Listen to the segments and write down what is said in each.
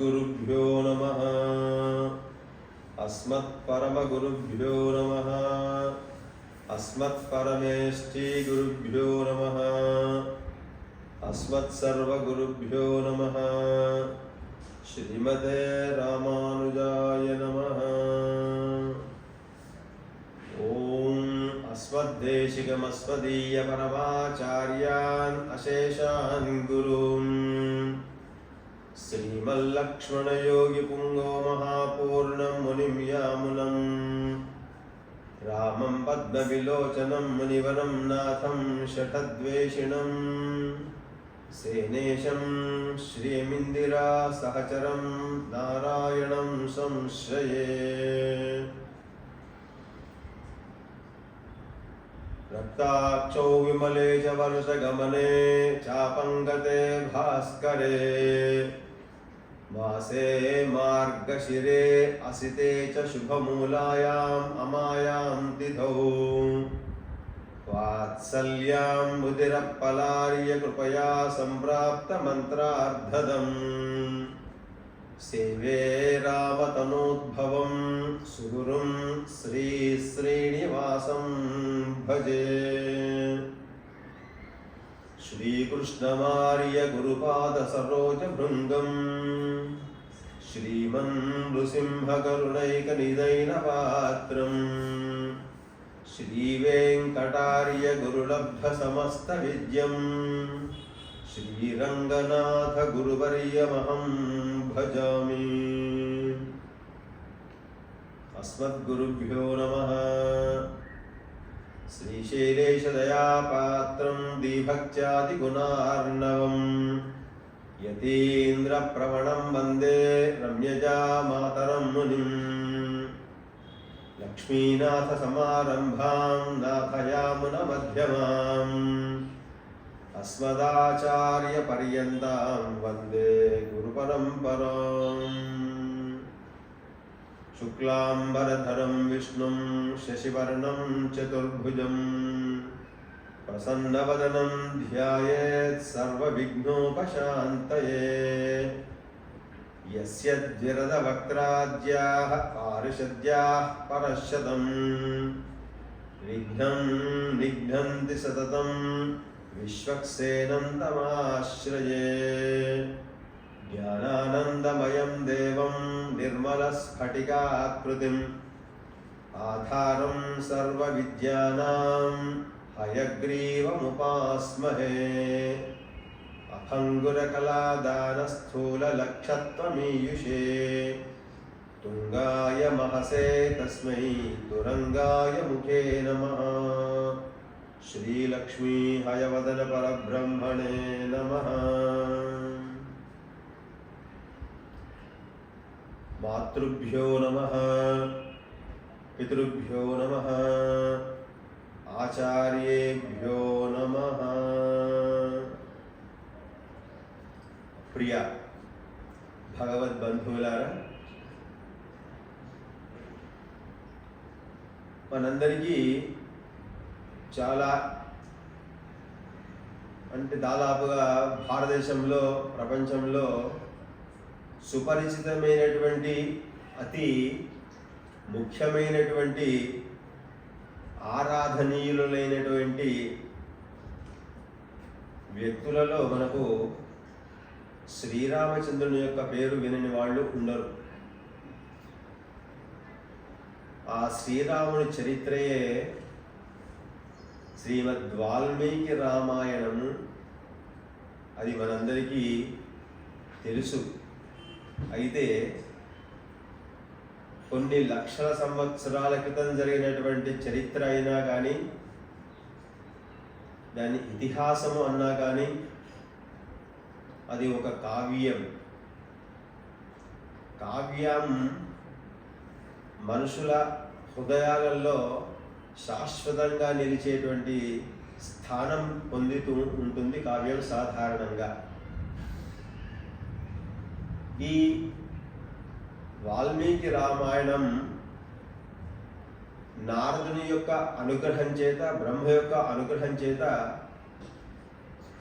సద్గురుభ్యో నమ అస్మత్పరమగురుభ్యో నమ అస్మత్పరమేష్ఠీగురుభ్యో నమ అస్మత్సర్వగురుభ్యో నమ శ్రీమతే రామానుజాయ నమ ఓం అస్మద్దేశికమస్మదీయపరమాచార్యాన్ అశేషాన్ గురుం श्रीमल्लक्ष्मणयोगिपुङ्गो महापूर्णं मुनिं यामुनम् रामं पद्मविलोचनं मुनिवरं नाथं शठद्वेषिणं सेनेशं श्रियमिन्दिरा सहचरं नारायणं संश्रये रक्ताक्षौ विमले च वर्षगमने चापङ्गते भास्करे मासे मार्गशिरे असिते च शुभमूलायाम् अमायां तिथौ। वात्सल्यां मुदिरपलार्य कृपया सम्प्राप्तमन्त्रार्धदम्। सेवे रामतनोद्भवं सुगुरुं श्रीश्रीनिवासं भजे। श्रीकृष्णमार्यगुरुपादसरोजभृङ्गम्। శ్రీమన్ నృసింహకరుణైకనిదైన పాత్రం శ్రీవేంకటార్య గురులబ్ధ సమస్త విద్యం శ్రీరంగనాథ గురువర్యమహం భజామి అస్మద్గురుభ్యో నమ శ్రీశైలేశదయాపాత్రం దీభక్త్యాదిగుణార్ణవం यतीन्द्रप्रवणं वंदे रम्यजामातरं मुनिम्। लक्ष्मीनाथसमारम्भां नाथयामुनमध्यमाम्। अस्मदाचार्यपर्यन्तां वंदे गुरुपरम्पराम्। शुक्लाम्बरधरं विष्णुं शशिवर्णं चतुर्भुजं प्रसन्नवदनं ध्यायेत् सर्वविघ्नोपशान्तये यस्य द्विरदवक्त्राद्याः पारिषद्याः परशतं विघ्नं निघ्नन्ति सततं विश्वक्सेनं तमाश्रये ज्ञानानन्दमयं देवं निर्मलस्फटिकाकृतिम् आधारं सर्वविद्यानां हयग्रीवमुपास्महे अभङ्गुरकलादानस्थूललक्षत्वमीयुषे तुङ्गाय महसे तस्मै तुरङ्गाय मुखे नमः। श्रीलक्ष्मी हयवदनपरब्रह्मणे नमः। मातृभ्यो नमः, पितृभ्यो नमः। ఆచార్యేభ్యో నమ. ప్రియ భగవద్బంధువులారా మనందరికీ చాలా అంటే దాదాపుగా భారతదేశంలో ప్రపంచంలో సుపరిచితమైనటువంటి అతి ముఖ్యమైనటువంటి ఆరాధనీయులైనటువంటి వ్యక్తులలో మనకు శ్రీరామచంద్రుని యొక్క పేరు వినని వాళ్ళు ఉండరు. ఆ శ్రీరాముని చరిత్రయే శ్రీమద్ వాల్మీకి రామాయణము అది మనందరికీ తెలుసు. అయితే కొన్ని లక్షల సంవత్సరాల క్రితం జరిగినటువంటి చరిత్ర అయినా కానీ దాని ఇతిహాసము అన్నా కానీ అది ఒక కావ్యం. కావ్యం మనుషుల హృదయాలలో శాశ్వతంగా నిలిచేటువంటి స్థానం పొందుతూ ఉంటుంది కావ్యం సాధారణంగా. ఈ వాల్మీకి రామాయణం నారదుని యొక్క అనుగ్రహం చేత బ్రహ్మ యొక్క అనుగ్రహం చేత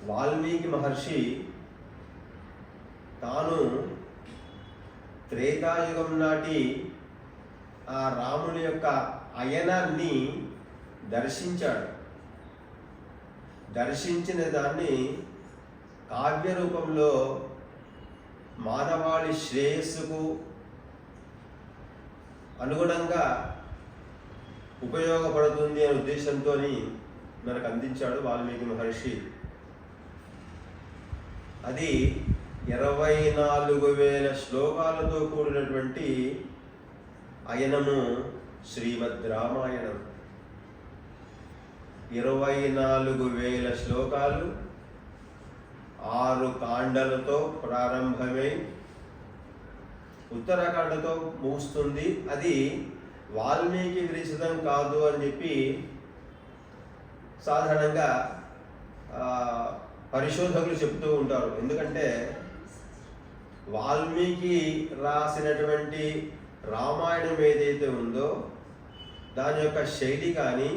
వాల్మీకి మహర్షి తాను త్రేతాయుగం నాటి ఆ రాముని యొక్క అయనాన్ని దర్శించాడు. దర్శించిన దాన్ని కావ్య రూపంలో మానవాళి శ్రేయస్సుకు అనుగుణంగా ఉపయోగపడుతుంది అనే ఉద్దేశంతో మనకు అందించాడు వాల్మీకి మహర్షి. అది ఇరవై నాలుగు వేల శ్లోకాలతో కూడినటువంటి అయనము శ్రీమద్ రామాయణం. ఇరవై నాలుగు వేల శ్లోకాలు ఆరు కాండలతో ప్రారంభమై ఉత్తరాఖండతో ముగుస్తుంది. అది వాల్మీకి విరచితం కాదు అని చెప్పి సాధారణంగా పరిశోధకులు చెప్తూ ఉంటారు. ఎందుకంటే వాల్మీకి రాసినటువంటి రామాయణం ఏదైతే ఉందో దాని యొక్క శైలి కానీ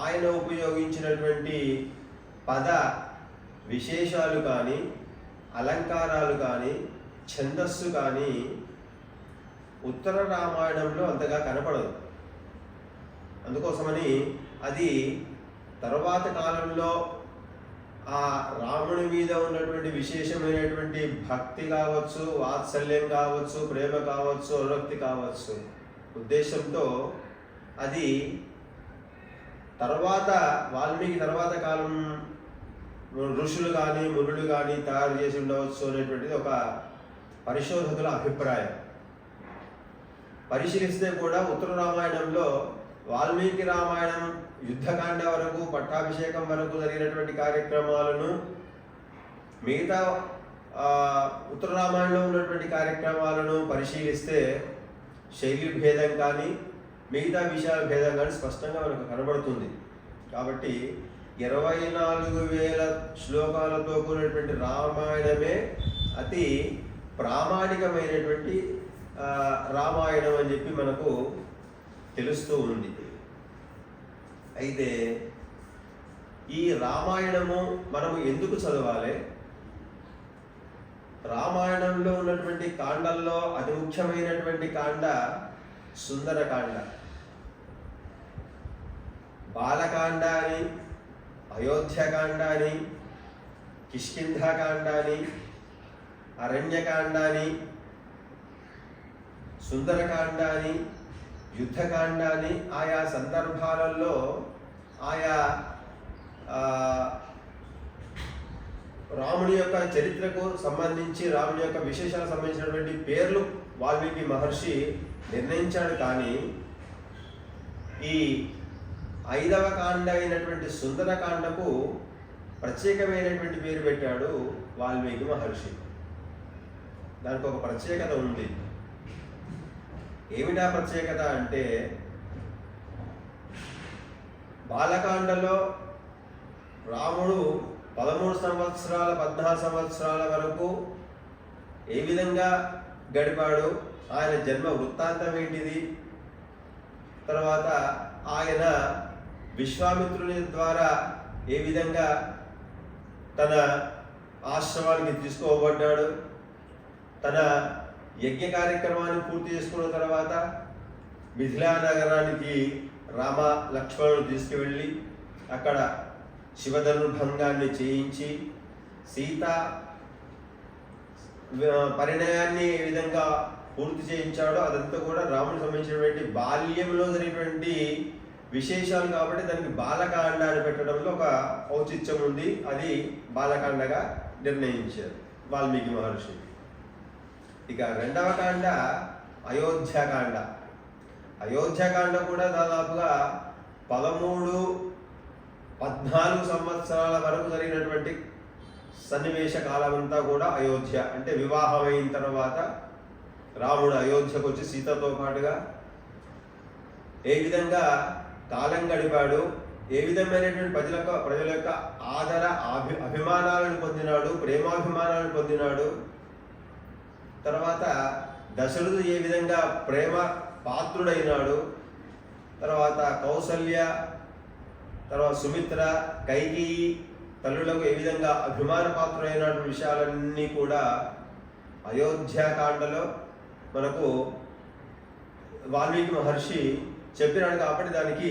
ఆయన ఉపయోగించినటువంటి పద విశేషాలు కానీ అలంకారాలు కానీ ఛందస్సు కానీ ఉత్తర రామాయణంలో అంతగా కనపడదు. అందుకోసమని అది తర్వాత కాలంలో ఆ రాముడి మీద ఉన్నటువంటి విశేషమైనటువంటి భక్తి కావచ్చు వాత్సల్యం కావచ్చు ప్రేమ కావచ్చు అనురక్తి కావచ్చు ఉద్దేశంతో అది తర్వాత వాల్మీకి తర్వాత కాలం ఋషులు కానీ మునులు కానీ తయారు చేసి ఉండవచ్చు అనేటువంటిది ఒక పరిశోధకుల అభిప్రాయం. పరిశీలిస్తే కూడా ఉత్తర రామాయణంలో వాల్మీకి రామాయణం యుద్ధకాండ వరకు పట్టాభిషేకం వరకు జరిగినటువంటి కార్యక్రమాలను మిగతా ఉత్తర రామాయణంలో ఉన్నటువంటి కార్యక్రమాలను పరిశీలిస్తే శైలి భేదం కానీ మిగతా విషయాల భేదం కానీ స్పష్టంగా మనకు కనబడుతుంది. కాబట్టి ఇరవై నాలుగు వేల శ్లోకాలతో కూడినటువంటి రామాయణమే అతి ప్రామాణికమైనటువంటి రామాయణం అని చెప్పి మనకు తెలుస్తూ ఉంది. అయితే ఈ రామాయణము మనము ఎందుకు చదవాలి? రామాయణంలో ఉన్నటువంటి కాండల్లో అతి ముఖ్యమైనటువంటి కాండ సుందరకాండ బాలకాండ అని అయోధ్యకాండ అని కిష్కింధకాండ అని అరణ్యకాండాన్ని సుందరకాండాన్ని యుద్ధకాండాన్ని ఆయా సందర్భాలలో ఆయా రాముని యొక్క చరిత్రకు సంబంధించి రాముని యొక్క విశేషాలకు సంబంధించినటువంటి పేర్లు వాల్మీకి మహర్షి నిర్ణయించాడు. కానీ ఈ ఐదవ కాండ అయినటువంటి సుందరకాండకు ప్రత్యేకమైనటువంటి పేరు పెట్టాడు వాల్మీకి మహర్షి. దానికి ఒక ప్రత్యేకత ఉంది. ఏమిటా ప్రత్యేకత అంటే బాలకాండలో రాముడు పదమూడు సంవత్సరాల పద్నాలుగు సంవత్సరాల వరకు ఏ విధంగా గడిపాడు? ఆయన జన్మ వృత్తాంతం ఏంటిది? తర్వాత ఆయన విశ్వామిత్రుని ద్వారా ఏ విధంగా తన ఆశ్రమానికి తీసుకోబడ్డాడు? తన యజ్ఞ కార్యక్రమాన్ని పూర్తి చేసుకున్న తర్వాత మిథిలా నగరానికి రామ లక్ష్మణుడు తీసుకువెళ్ళి అక్కడ శివధనుర్భంగాన్ని చేయించి సీత పరిణయాన్ని ఏ విధంగా పూర్తి చేయించాడో అదంతా కూడా రాముడికి సంబంధించినటువంటి బాల్యంలో జరిగినటువంటి విశేషాలు కాబట్టి దానికి బాలకాండ అని పెట్టడంలో ఒక ఔచిత్యం ఉంది. అది బాలకాండగా నిర్ణయించారు వాల్మీకి మహర్షి. ఇక రెండవ కాండ అయోధ్యకాండ అయోధ్యకాండ కూడా దాదాపుగా పదమూడు పద్నాలుగు సంవత్సరాల వరకు జరిగినటువంటి సన్నివేశ కాలమంతా కూడా అయోధ్య. అంటే వివాహమైన తర్వాత రాముడు అయోధ్యకు వచ్చి సీతతో పాటుగా ఏ విధంగా కాలం గడిపాడు ఏ విధమైనటువంటి ప్రజల ప్రజల యొక్క ఆదర అభి అభిమానాలను పొందినాడు ప్రేమాభిమానాలను పొందినాడు తర్వాత దశరథుడు ఏ విధంగా ప్రేమ పాత్రుడైనాడు? తర్వాత కౌసల్య తర్వాత సుమిత్ర కైకేయి తల్లులకు ఏ విధంగా అభిమాన పాత్రుడైన విషయాలన్నీ కూడా అయోధ్యాకాండలో మనకు వాల్మీకి మహర్షి చెప్పినాడు కాబట్టి దానికి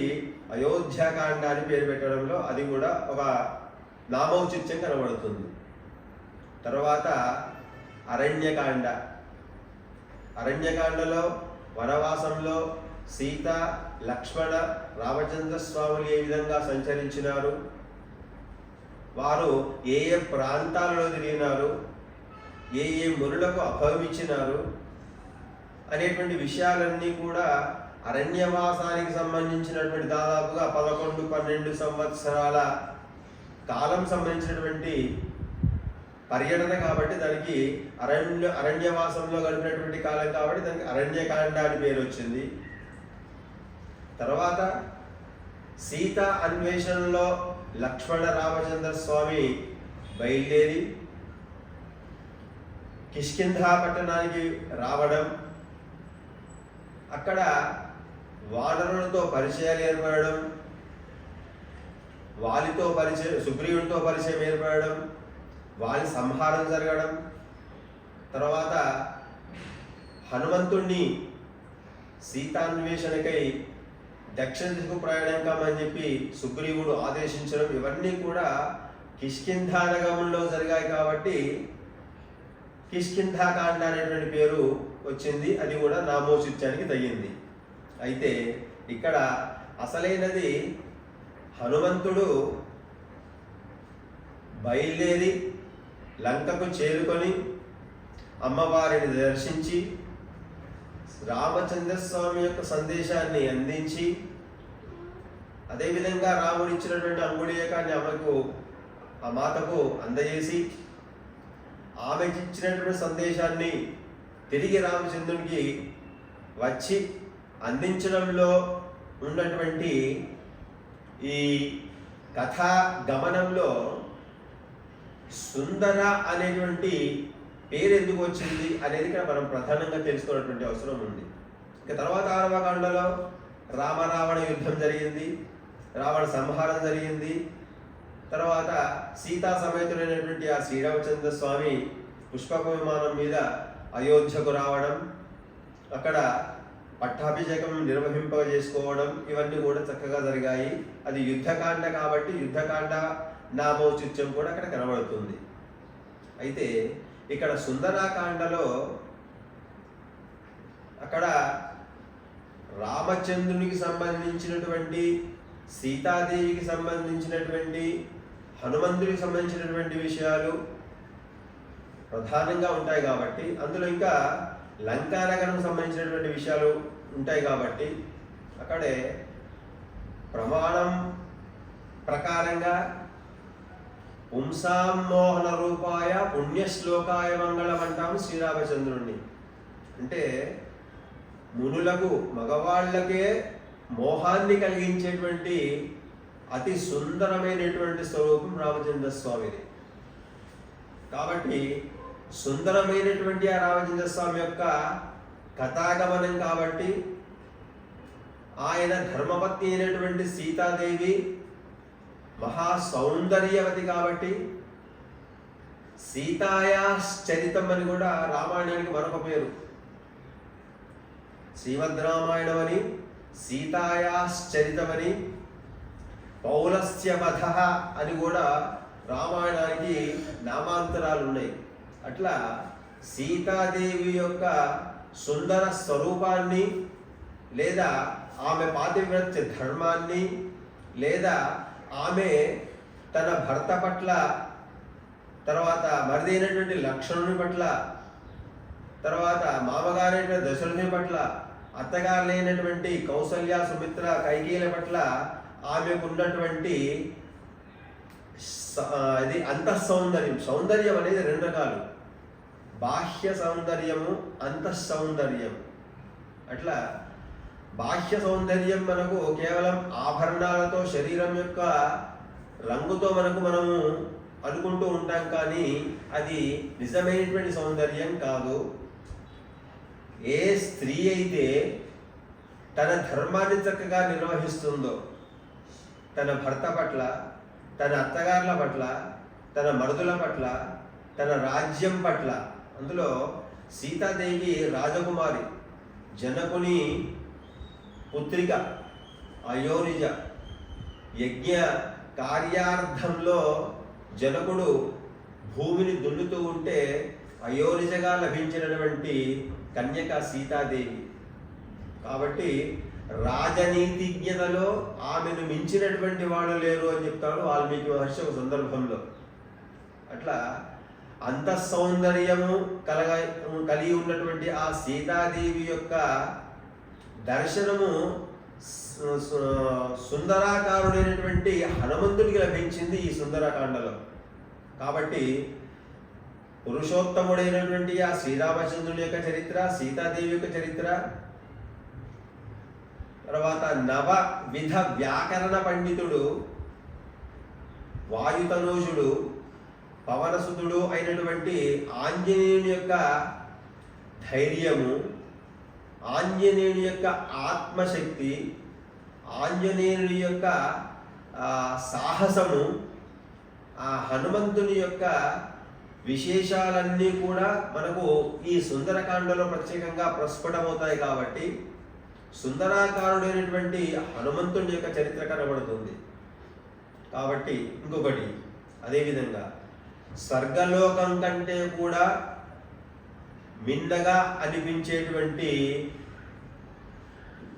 అయోధ్యాకాండ అని పేరు పెట్టడంలో అది కూడా ఒక నామౌచిత్యం కనబడుతుంది. తర్వాత అరణ్యకాండ. అరణ్యకాండలో వనవాసంలో సీత లక్ష్మణ రామచంద్ర స్వాములు ఏ విధంగా సంచరించినారు? వారు ఏ ఏ ప్రాంతాలలో తిరిగినారు? ఏ ఏ మురులకు అభవించినారు అనేటువంటి విషయాలన్నీ కూడా అరణ్యవాసానికి సంబంధించినటువంటి దాదాపుగా పదకొండు పన్నెండు సంవత్సరాల కాలం సంబంధించినటువంటి పర్యటన కాబట్టి దానికి అరణ్య అరణ్యవాసంలో గడిపినటువంటి కాలం కాబట్టి దానికి అరణ్యకాండ అని పేరు వచ్చింది. తర్వాత సీత అన్వేషణలో లక్ష్మణ రామచంద్ర స్వామి బయలుదేరి కిష్కింధా పట్టణానికి రావడం. అక్కడ వానరులతో పరిచయాలు ఏర్పడడం. వాలితో పరిచయం సుగ్రీవునితో పరిచయం ఏర్పడడం. వారి సంహారం జరగడం తర్వాత హనుమంతుణ్ణి సీతాన్వేషణకై దక్షిణ దిశకు ప్రయాణం కామని చెప్పి సుగ్రీవుడు ఆదేశించడం ఇవన్నీ కూడా కిష్కింధానగమంలో జరిగాయి కాబట్టి కిష్కింధాకాండ అనేటువంటి పేరు వచ్చింది అది కూడా నామోచిత్యానికి తగ్గింది అయితే ఇక్కడ అసలైనది హనుమంతుడు బయలుదేరి లంకకు చేరుకొని అమ్మవారిని దర్శించి రామచంద్ర స్వామి యొక్క సందేశాన్ని అందించి అదేవిధంగా రాముడు ఇచ్చినటువంటి అంగుళీయకాన్ని ఆమెకు ఆ మాతకు అందజేసి ఆమెకి ఇచ్చినటువంటి సందేశాన్ని తిరిగి రామచంద్రునికి వచ్చి అందించడంలో ఉన్నటువంటి ఈ కథా గమనంలో సుందర అనేటువంటి పేరు ఎందుకు వచ్చింది అనేది ఇక్కడ మనం ప్రధానంగా తెలుసుకోవాల్సినటువంటి అవసరం ఉంది. ఇక తర్వాత ఆరవ కాండలో రామరావణ యుద్ధం జరిగింది. రావణ సంహారం జరిగింది. తర్వాత సీతా సమేతుడైనటువంటి ఆ శ్రీరామచంద్ర స్వామి పుష్పక విమానం మీద అయోధ్యకు రావడం అక్కడ పట్టాభిషేకం నిర్వహింపజేసుకోవడం ఇవన్నీ కూడా చక్కగా జరిగాయి. అది యుద్ధకాండ కాబట్టి యుద్ధకాండ నామౌచిత్యం కూడా అక్కడ కనబడుతుంది. అయితే ఇక్కడ సుందరాకాండలో అక్కడ రామచంద్రునికి సంబంధించినటువంటి సీతాదేవికి సంబంధించినటువంటి హనుమంతుడికి సంబంధించినటువంటి విషయాలు ప్రధానంగా ఉంటాయి కాబట్టి అందులో ఇంకా లంకానగరం సంబంధించినటువంటి విషయాలు ఉంటాయి కాబట్టి అక్కడే ప్రమాణం ప్రకారంగా పుంసామోహన రూపాయ పుణ్యశ్లోకాయ మంగళం అంటాము శ్రీరామచంద్రుణ్ణి. అంటే మునులకు మగవాళ్ళకే మోహాన్ని కలిగించేటువంటి అతి సుందరమైనటువంటి స్వరూపం రామచంద్ర స్వామిది. కాబట్టి సుందరమైనటువంటి ఆ రామచంద్ర స్వామి యొక్క కథాగమనం కాబట్టి ఆయన ధర్మపత్ని అయినటువంటి సీతాదేవి మహా సౌందర్యవతి కాబట్టి సీతాయాశ్చరితం అని కూడా రామాయణానికి మరొక పేరు. శ్రీమద్ రామాయణం అని సీతాయాశ్చరితమని పౌలస్య వధ అని కూడా రామాయణానికి నామాంతరాలు ఉన్నాయి అట్లా సీతాదేవి యొక్క సుందర స్వరూపాన్ని లేదా ఆమె పాతివ్రత్య ధర్మాన్ని లేదా ఆమె తన భర్త పట్ల తర్వాత మరిదైనటువంటి లక్షణుని పట్ల తర్వాత మామగారైన దశరథుని పట్ల అత్తగారులైనటువంటి కౌసల్య సుమిత్ర కైకీల పట్ల ఆమెకు ఉన్నటువంటి స- ఇది అంతః సౌందర్యం సౌందర్యం అనేది రెండు రకాలు. బాహ్య సౌందర్యము అంతః సౌందర్యం అట్లా బాహ్య సౌందర్యం మనకు కేవలం ఆభరణాలతో శరీరం యొక్క రంగుతో మనకు మనము అనుకుంటూ ఉంటాం కానీ అది నిజమైనటువంటి సౌందర్యం కాదు. ఏ స్త్రీ అయితే తన ధర్మాన్ని చక్కగా నిర్వహిస్తుందో తన భర్త పట్ల తన అత్తగారుల పట్ల తన మరుదుల పట్ల తన రాజ్యం పట్ల అందులో సీతాదేవి రాజకుమారి జనకుని పుత్రిక అయోనిజ యజ్ఞ కార్యార్థంలో జనకుడు భూమిని దున్నుతూ ఉంటే అయోనిజగా లభించినటువంటి కన్యక సీతాదేవి. కాబట్టి రాజనీతిజ్ఞతలో ఆమెను మించినటువంటి వాడు లేరు అని చెప్తాడు వాల్మీకి మహర్షి ఒక సందర్భంలో. అట్లా అంత సౌందర్యము కలగ కలిగి ఉన్నటువంటి ఆ సీతాదేవి యొక్క దర్శనము సుందరాకారుడైనటువంటి హనుమంతుడికి లభించింది ఈ సుందరకాండలో. కాబట్టి పురుషోత్తముడైనటువంటి ఆ శ్రీరామచంద్రుని యొక్క చరిత్ర సీతాదేవి యొక్క చరిత్ర తర్వాత నవ విధ వ్యాకరణ పండితుడు వాయుతనోజుడు పవనసుతుడు అయినటువంటి ఆంజనేయుని యొక్క ధైర్యము ఆంజనేయుడి యొక్క ఆత్మశక్తి ఆంజనేయుడి యొక్క సాహసము ఆ హనుమంతుని యొక్క విశేషాలన్నీ కూడా మనకు ఈ సుందరకాండలో ప్రత్యేకంగా ప్రస్ఫుటమవుతాయి కాబట్టి సుందరాకారుడైనటువంటి హనుమంతుని యొక్క చరిత్ర కనబడుతుంది. కాబట్టి ఇంకొకటి అదేవిధంగా స్వర్గలోకం కంటే కూడా మిన్నగా అనిపించేటువంటి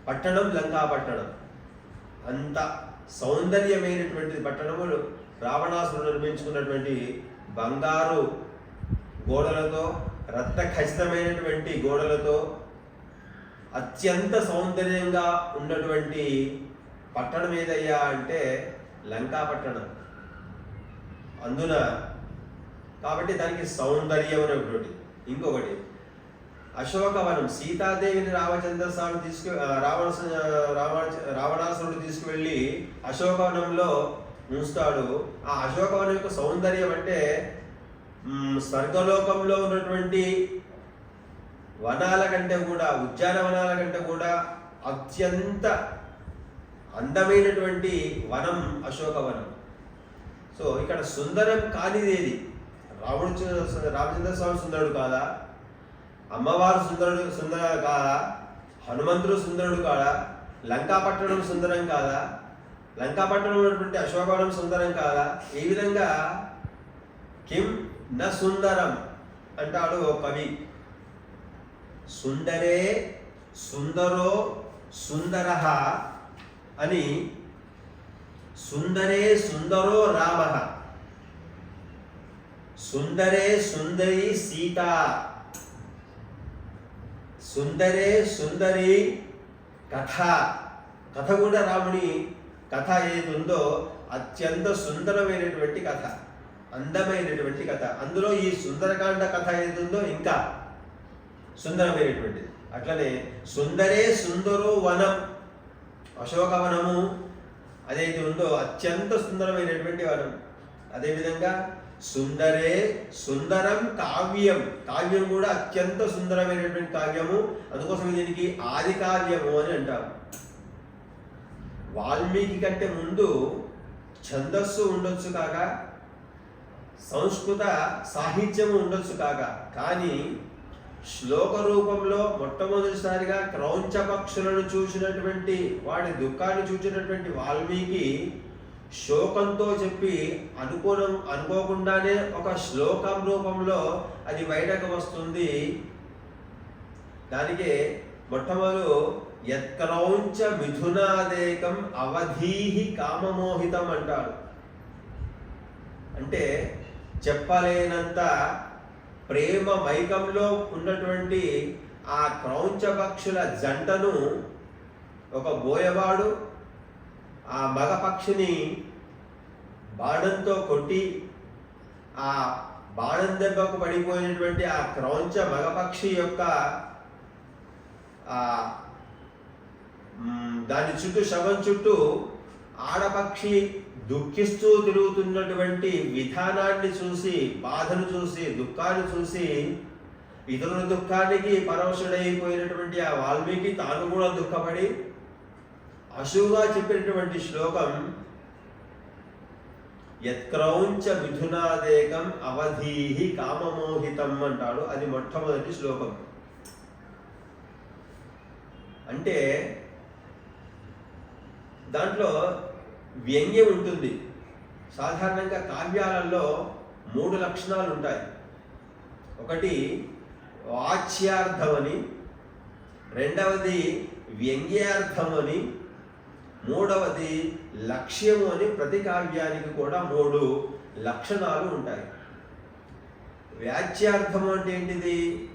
పట్టణం లంకా పట్టణం అంత సౌందర్యమైనటువంటి పట్టణములు రావణాసురుడు నిర్మించుకున్నటువంటి బంగారు గోడలతో రక్త ఖచ్చితమైనటువంటి గోడలతో అత్యంత సౌందర్యంగా ఉన్నటువంటి పట్టణం ఏదయ్యా అంటే లంకా పట్టణం అందున కాబట్టి దానికి సౌందర్యం అనేటువంటి ఇంకొకటి అశోకవనం సీతాదేవిని రామచంద్ర స్వామి తీసుకు రావణ రావణ రావణాసురుడు తీసుకువెళ్ళి అశోకవనంలో ఉంచుతాడు ఆ అశోకవనం యొక్క సౌందర్యం అంటే స్వర్గలోకంలో ఉన్నటువంటి వనాల కంటే కూడా ఉద్యానవనాల కంటే కూడా అత్యంత అందమైనటువంటి వనం అశోకవనం. సో ఇక్కడ సుందరం కానిదేది. రాముడు రామచంద్ర స్వామి సుందరుడు కాదా? అమ్మవారు సుందరుడు సుందర కాదా? హనుమంతుడు సుందరుడు కాదా? లంకాపట్టణం సుందరం కాదా? లంకాపట్టణం ఉన్నటువంటి అశోకవనం సుందరం కాదా? ఈ విధంగా కిం న సుందరం అంటాడు ఓ కవి. సుందరే సుందరో సుందర అని సుందరే సుందరో రామ. సుందరే సుందరి సీత. సుందరే సుందరి కథ. కథ కూడా రాముని కథ ఏది ఉందో అత్యంత సుందరమైనటువంటి కథ. అందమైనటువంటి కథ. అందులో ఈ సుందరకాండ కథ ఏది ఉందో ఇంకా సుందరమైనటువంటిది. అట్లనే సుందరే సుందరో వనం అశోకవనము అదైతే ఉందో అత్యంత సుందరమైనటువంటి వనం. అదేవిధంగా సుందరే సుందరం కావ్యం. కావ్యం కూడా అత్యంత సుందరమైనటువంటి కావ్యము. అందుకోసం దీనికి ఆది కావ్యము అని అంటారు. వాల్మీకి కంటే ముందు ఛందస్సు ఉండొచ్చు కాక సంస్కృత సాహిత్యము ఉండొచ్చు కాక. కానీ శ్లోక రూపంలో మొట్టమొదటిసారిగా క్రౌంచ పక్షులను చూసినటువంటి వాడి దుఃఖాన్ని చూసినటువంటి వాల్మీకి శోకంతో చెప్పి అనుకోనం అనుకోకుండానే ఒక శ్లోకం రూపంలో అది బయటకు వస్తుంది. దానికే మొట్టమొదలు యత్క్రౌంచ మిథునాదేకం అవధీహి కామమోహితం అంటాడు అంటే చెప్పలేనంత ప్రేమ మైకంలో ఉన్నటువంటి ఆ క్రౌంచ పక్షుల జంటను ఒక బోయవాడు ఆ మగ పక్షిని బాణంతో కొట్టి ఆ బాణం దెబ్బకు పడిపోయినటువంటి ఆ క్రౌంచ మగపక్షి యొక్క ఆ దాని చుట్టూ శవం చుట్టూ ఆడపక్షి దుఃఖిస్తూ తిరుగుతున్నటువంటి విధానాన్ని చూసి బాధను చూసి దుఃఖాన్ని చూసి ఇతరుల దుఃఖానికి పరవశుడైపోయినటువంటి ఆ వాల్మీకి తాను కూడా దుఃఖపడి అశువుగా చెప్పినటువంటి శ్లోకం యత్క్రౌంచ మిథునాదేకం అవధీహి కామమోహితం అంటాడు అది మొట్టమొదటి శ్లోకం. అంటే దాంట్లో వ్యంగ్యం ఉంటుంది. సాధారణంగా కావ్యాలలో మూడు లక్షణాలు ఉంటాయి. ఒకటి వాచ్యార్థమని రెండవది వ్యంగ్యార్థమని మూడవది లక్ష్యము అని ప్రతి కావ్యానికి కూడా మూడు లక్షణాలు ఉంటాయి. వ్యాచ్యార్థము అంటే ఏంటిది?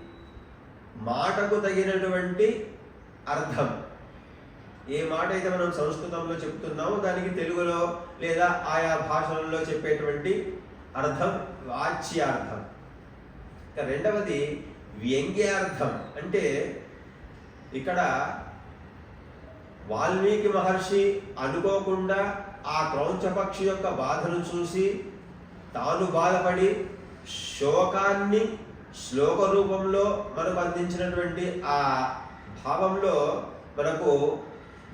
మాటకు తగినటువంటి అర్థం. ఏ మాట అయితే మనం సంస్కృతంలో చెప్తున్నామో దానికి తెలుగులో లేదా ఆయా భాషలలో చెప్పేటువంటి అర్థం వాచ్యార్థం. ఇక రెండవది వ్యంగ్యార్థం. అంటే ఇక్కడ వాల్మీకి మహర్షి అనుకోకుండా ఆ క్రౌంచపక్షి యొక్క బాధను చూసి తాను బాధపడి శోకాన్ని శ్లోక రూపంలో మనకు అందించినటువంటి ఆ భావంలో మనకు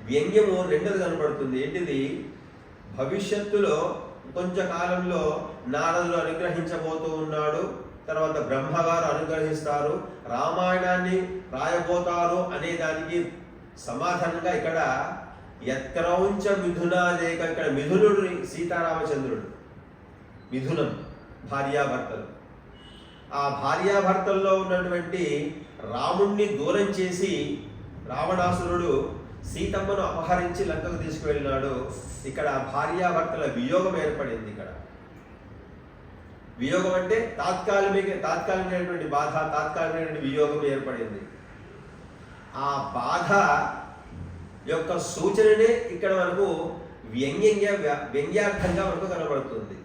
వ్యంగ్యము రెండోది కనపడుతుంది. ఏంటిది? భవిష్యత్తులో కొంచెం కాలంలో నారదులు అనుగ్రహించబోతూ ఉన్నాడు. తర్వాత బ్రహ్మగారు అనుగ్రహిస్తారు. రామాయణాన్ని రాయబోతారు అనే దానికి సమాధానంగా ఇక్కడ ఎత్రౌంచ మిథునా లేక ఇక్కడ మిథునుడు సీతారామచంద్రుడు. మిథునం భార్యాభర్తలు. ఆ భార్యాభర్తల్లో ఉన్నటువంటి రాముణ్ణి దూరం చేసి రావణాసురుడు సీతమ్మను అపహరించి లంకకు తీసుకువెళ్ళినాడు. ఇక్కడ భార్యాభర్తల వియోగం ఏర్పడింది ఇక్కడ. వియోగం అంటే తాత్కాలిక తాత్కాలికమైనటువంటి బాధ తాత్కాలికమైనటువంటి వియోగం ఏర్పడింది. ఆ బాధ యొక్క సూచననే ఇక్కడ మనకు వ్యంగ్యంగా వ్యంగ్యార్థంగా మనకు కనబడుతుంది.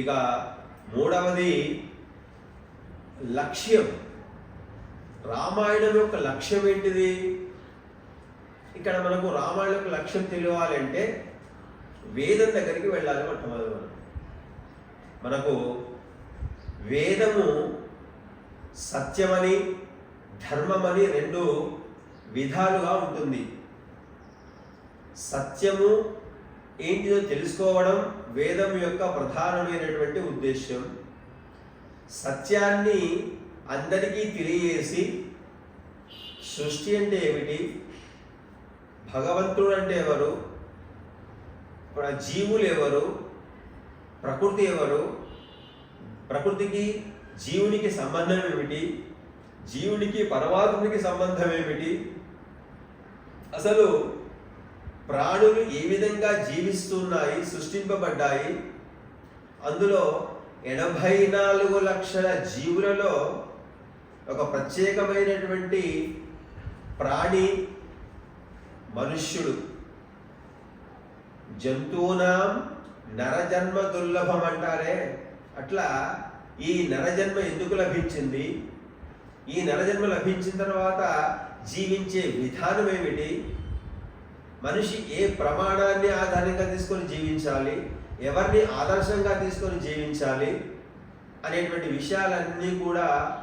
ఇక మూడవది లక్ష్యం. రామాయణం యొక్క లక్ష్యం ఏంటిది? ఇక్కడ మనకు రామాయణం యొక్క లక్ష్యం తెలియాలంటే వేదం దగ్గరికి వెళ్ళాలి మొట్టమొదటి మనం. మనకు వేదము సత్యమని ధర్మం అని రెండు విధాలుగా ఉంటుంది. సత్యము ఏంటిదో తెలుసుకోవడం వేదం యొక్క ప్రధానమైనటువంటి ఉద్దేశ్యం. సత్యాన్ని అందరికీ తెలియజేసి సృష్టి అంటే ఏమిటి? భగవంతుడు అంటే ఎవరు? జీవులు ఎవరు? ప్రకృతి ఎవరు? ప్రకృతికి జీవునికి సంబంధం ఏమిటి? జీవునికి పరమాత్మునికి సంబంధం ఏమిటి? అసలు ప్రాణులు ఏ విధంగా జీవిస్తున్నాయి సృష్టింపబడ్డాయి? అందులో ఎనభై నాలుగు లక్షల జీవులలో ఒక ప్రత్యేకమైనటువంటి ప్రాణి మనుష్యుడు. జంతువునాం నరజన్మ దుర్లభం అంటారే? అట్లా ఈ నరజన్మ ఎందుకు లభించింది? ఈ నరజన్మ లభించిన తర్వాత జీవించే విధానం ఏమిటి? మనిషి ఏ ప్రమాణాన్ని ఆధారంగా తీసుకొని జీవించాలి? ఎవరిని ఆదర్శంగా తీసుకొని జీవించాలి? అనేటువంటి విషయాలన్నీ కూడా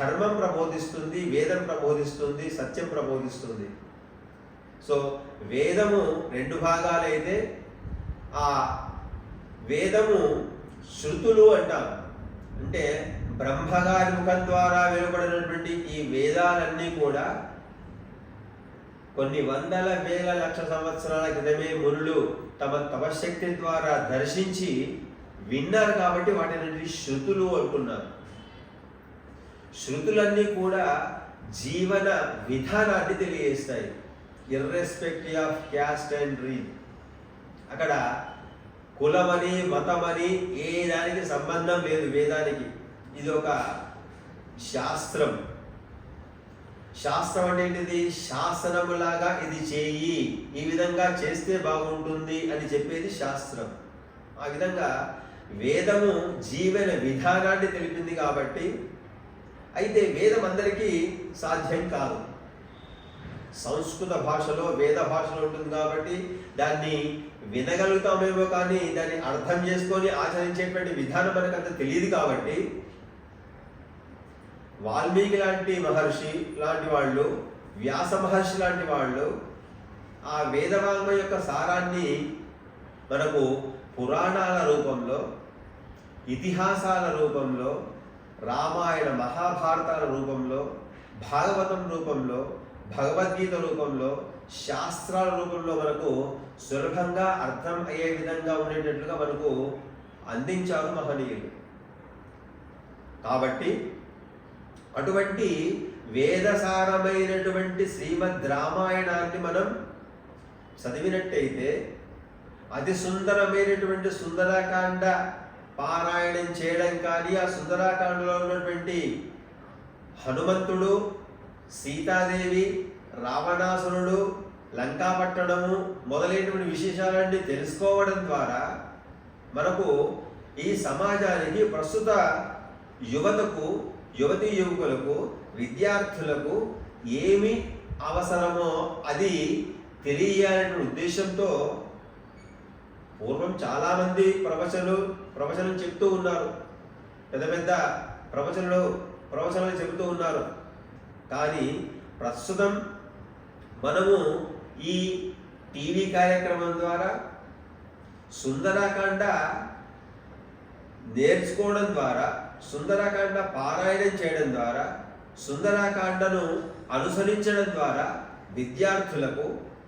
ధర్మం ప్రబోధిస్తుంది వేదం ప్రబోధిస్తుంది సత్యం ప్రబోధిస్తుంది. సో వేదము రెండు భాగాలైతే ఆ వేదము శృతులు అంటాం. అంటే బ్రహ్మగారి ముఖం ద్వారా వెలువడినటువంటి ఈ వేదాలన్నీ కూడా కొన్ని వందల వేల లక్ష సంవత్సరాల క్రితమే మునులు తమ తపశక్తి ద్వారా దర్శించి విన్నారు కాబట్టి వాటిని శృతులు అంటున్నారు. శృతులన్నీ కూడా జీవన విధానాన్ని తెలియజేస్తాయి. Irrespective of caste and creed అక్కడ కులమని మతమని ఏ దానికి సంబంధం లేదు వేదానికి. ఇది ఒక శాస్త్రం. శాస్త్రం అంటే ఏంటిది? శాసనములాగా ఇది చేయి. ఈ విధంగా చేస్తే బాగుంటుంది అని చెప్పేది శాస్త్రం. ఆ విధంగా వేదము జీవన విధానాన్ని తెలిపింది కాబట్టి అయితే వేదం అందరికీ సాధ్యం కాదు. సంస్కృత భాషలో వేద భాషలో ఉంటుంది కాబట్టి దాన్ని వినగలుగుతామేమో కానీ దాన్ని అర్థం చేసుకొని ఆచరించేటువంటి విధానం మనకు అంత తెలియదు కాబట్టి వాల్మీకి లాంటి మహర్షి లాంటి వాళ్ళు వ్యాస మహర్షి లాంటి వాళ్ళు ఆ వేదవాంగ యొక్క సారాన్ని మనకు పురాణాల రూపంలో ఇతిహాసాల రూపంలో రామాయణ మహాభారతాల రూపంలో భాగవతం రూపంలో భగవద్గీత రూపంలో శాస్త్రాల రూపంలో మనకు సులభంగా అర్థం అయ్యే విధంగా ఉండేటట్లుగా మనకు అందించారు మహనీయులు. కాబట్టి అటువంటి వేదసారమైనటువంటి శ్రీమద్ రామాయణాన్ని మనం చదివినట్టయితే అతి సుందరమైనటువంటి సుందరాకాండ పారాయణం చేయడం కానీ ఆ సుందరాకాండలో ఉన్నటువంటి హనుమంతుడు సీతాదేవి రావణాసురుడు లంకాపట్టణము మొదలైనటువంటి విశేషాలన్నీ తెలుసుకోవడం ద్వారా మనకు ఈ సమాజానికి ప్రస్తుత యువతకు యువతి యువకులకు విద్యార్థులకు ఏమి అవసరమో అది తెలియాలనే ఉద్దేశంతో పూర్వం చాలామంది ప్రవచనలు ప్రవచనం చెప్తూ ఉన్నారు. పెద్ద పెద్ద ప్రవచనలు ప్రవచనాలు చెబుతూ ఉన్నారు. కానీ ప్రస్తుతం మనము ఈ టీవీ కార్యక్రమం ద్వారా సుందరాకాండ నేర్చుకోవడం ద్వారా సుందరాకాండ పారాయణం చేయడం ద్వారా సుందరాకాండను అనుసరించడం ద్వారా విద్యార్థులకు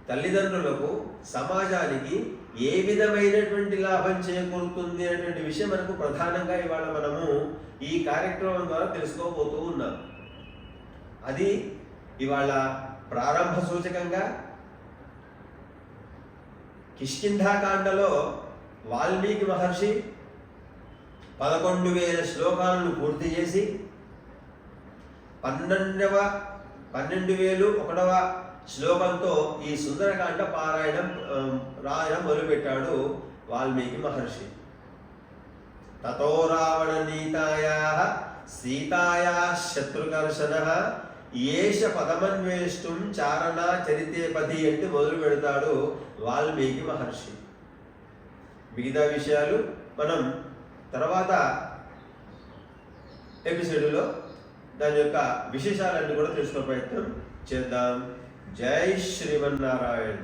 తల్లిదండ్రులకు సమాజానికి ఏ విధమైనటువంటి లాభం చేకూరుతుంది అనేటువంటి విషయం మనకు ప్రధానంగా ఇవాళ మనము ఈ కార్యక్రమం ద్వారా తెలుసుకోబోతూ ఉన్నాం. అది ఇవాళ ప్రారంభ సూచకంగా కిష్కింధాకాండలో వాల్మీకి మహర్షి పదకొండు వేల శ్లోకాలను పూర్తి చేసి పన్నెండవ పన్నెండు వేలు ఒకటవ శ్లోకంతో ఈ సుందరకాండ పారాయణం రాయడం మొదలుపెట్టాడు వాల్మీకి మహర్షి. తతో రావణ నీతాయా సీతాయా శత్రుకర్షణ ఏష పదమన్వేష్టం చారణ చరితేపతి అంటే మొదలు పెడతాడు వాల్మీకి మహర్షి. మిగతా విషయాలు మనం తర్వాత ఎపిసోడ్లో దాని యొక్క విశేషాలన్నీ కూడా తెలుసుకునే ప్రయత్నం చేద్దాం. జై శ్రీమన్నారాయణ.